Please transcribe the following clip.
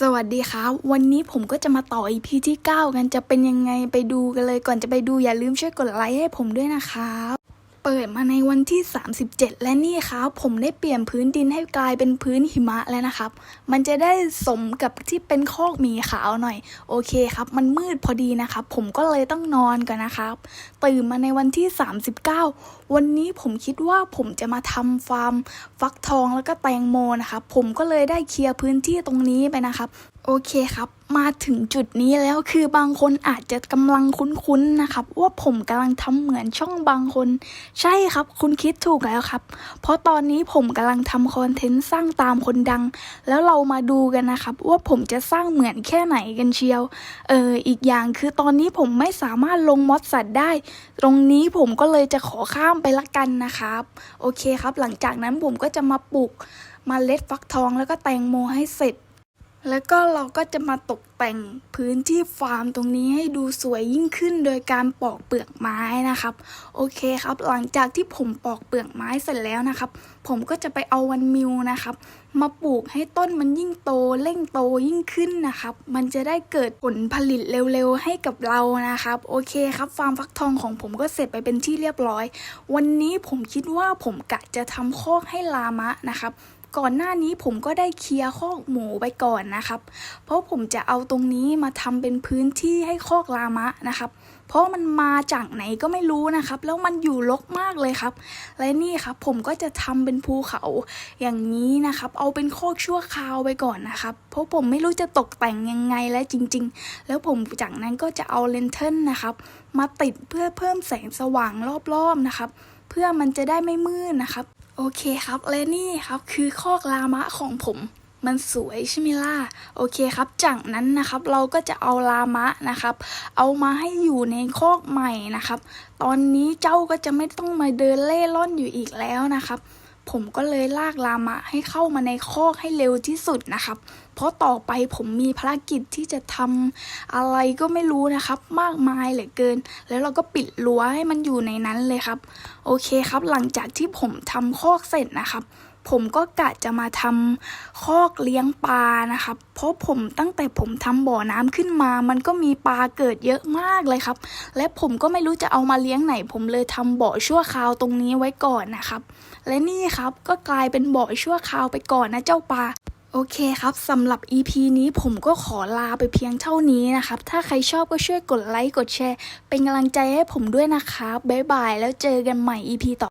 สวัสดีค่ะ วันนี้ผมก็จะมาต่อ EP ที่ 9 กันจะเป็นยังไงไปดูกันเลยก่อนจะไปดูอย่าลืมช่วยกดไลค์ให้ผมด้วยนะคะ เปิดมาในวันที่ 37 และนี่ครับผมได้เปลี่ยนพื้นดินให้กลายเป็นพื้นหิมะแล้วนะครับ มันจะได้สมกับที่เป็นคอกหมีขาวหน่อย โอเคครับ มันมืดพอดีนะครับ ผมก็เลยต้องนอนก่อนนะครับ ตื่นมาในวันที่ 39 วันนี้ผมคิดว่าผมจะมาทำฟาร์มฟักทองแล้วก็แตงโมนะครับ ผมก็เลยได้เคลียร์พื้นที่ตรงนี้ไปนะครับโอเคครับ มาถึงจุดนี้แล้วคือบางคนอาจจะกำลังคุ้นๆนะครับ ว่าผมกำลังทำเหมือนช่องบางคน ใช่ครับ คุณคิดถูกแล้วครับ เพราะตอนนี้ผมกำลังทำคอนเทนต์สร้างตามคนดัง แล้วเรามาดูกันนะครับ ว่าผมจะสร้างเหมือนแค่ไหนกันเชียว เอออีกอย่างคือตอนนี้ผมไม่สามารถลงมอดสัตว์ได้ ตรงนี้ผมก็เลยจะขอข้ามไปละกันนะครับ โอเคครับ หลังจากนั้นผมก็จะมาปลูกมาเล็ดฟักทองแล้วก็แตงโมให้เสร็จ แล้วก็เราก็จะมาตกแต่งพื้นที่ฟาร์มตรงนี้ให้ดูสวยยิ่งขึ้นโดยการปอกเปลือกไม้นะครับ โอเคครับ หลังจากที่ผมปอกเปลือกไม้เสร็จแล้วนะครับ ผมก็จะไปเอาวันมิวนะครับ มาปลูกให้ต้นมันยิ่งโตเร่งโตยิ่งขึ้นนะครับ มันจะได้เกิดผลผลิตเร็วๆให้กับเรานะครับ โอเคครับฟาร์มฟักทองของผมก็เสร็จไปเป็นที่เรียบร้อย วันนี้ผมคิดว่าผมกะจะทำคอกให้ลามะนะครับ ก่อนหน้านี้ผมก็ได้เคลียร์คอกหมูไปก่อนนะครับ เพราะผมจะเอาตรงนี้มาทำเป็นพื้นที่ให้คอกลามะนะครับ เพราะมันมาจากไหนก็ไม่รู้นะครับ แล้วมันอยู่รกมากเลยครับ และนี่ครับผมก็จะทำเป็นภูเขาอย่างนี้นะครับ เอาเป็นคอกชั่วคราวไปก่อนนะครับ เพราะผมไม่รู้จะตกแต่งยังไงและจริง ๆ แล้วผมจากนั้นก็จะเอาเลนเทิลนะครับ มาติดเพื่อเพิ่มแสงสว่างรอบๆนะครับ เพื่อมันจะได้ไม่มืดนะครับ โอเคครับและนี่ครับคือคอกลามะของผม มันสวยใช่ไหมล่ะโอเคครับ จากนั้นนะครับเราก็จะเอาลามะนะครับ เอามาให้อยู่ในคอกใหม่นะครับ ตอนนี้เจ้าก็จะไม่ต้องมาเดินเล่ร่อนอยู่อีกแล้วนะครับ ผมก็เลยลากลามะให้เข้ามาในคอกให้เร็วที่สุดนะครับ เพราะต่อไปผมมีภารกิจที่จะทำอะไรก็ไม่รู้นะครับ มากมายเหลือเกิน แล้วเราก็ปิดรั้วให้มันอยู่ในนั้นเลยครับ โอเคครับ หลังจากที่ผมทำคอกเสร็จนะครับ ผมก็กะจะมาทำคอกเลี้ยงปลานะครับ เพราะผมตั้งแต่ผมทำบ่อน้ำขึ้นมา มันก็มีปลาเกิดเยอะมากเลยครับ และผมก็ไม่รู้จะเอามาเลี้ยงไหน ผมเลยทำบ่อชั่วคราวตรงนี้ไว้ก่อนนะครับ และนี่ครับก็กลายเป็นบ่อชั่วคราวไปก่อนนะเจ้าปลาโอเคครับสำหรับ EP นี้ผมก็ขอลาไปเพียงเท่านี้นะครับ ถ้าใครชอบก็ช่วยกดไลค์กดแชร์ เป็นกำลังใจให้ผมด้วยนะครับบ๊ายบายแล้วเจอกันใหม่ EP ต่อ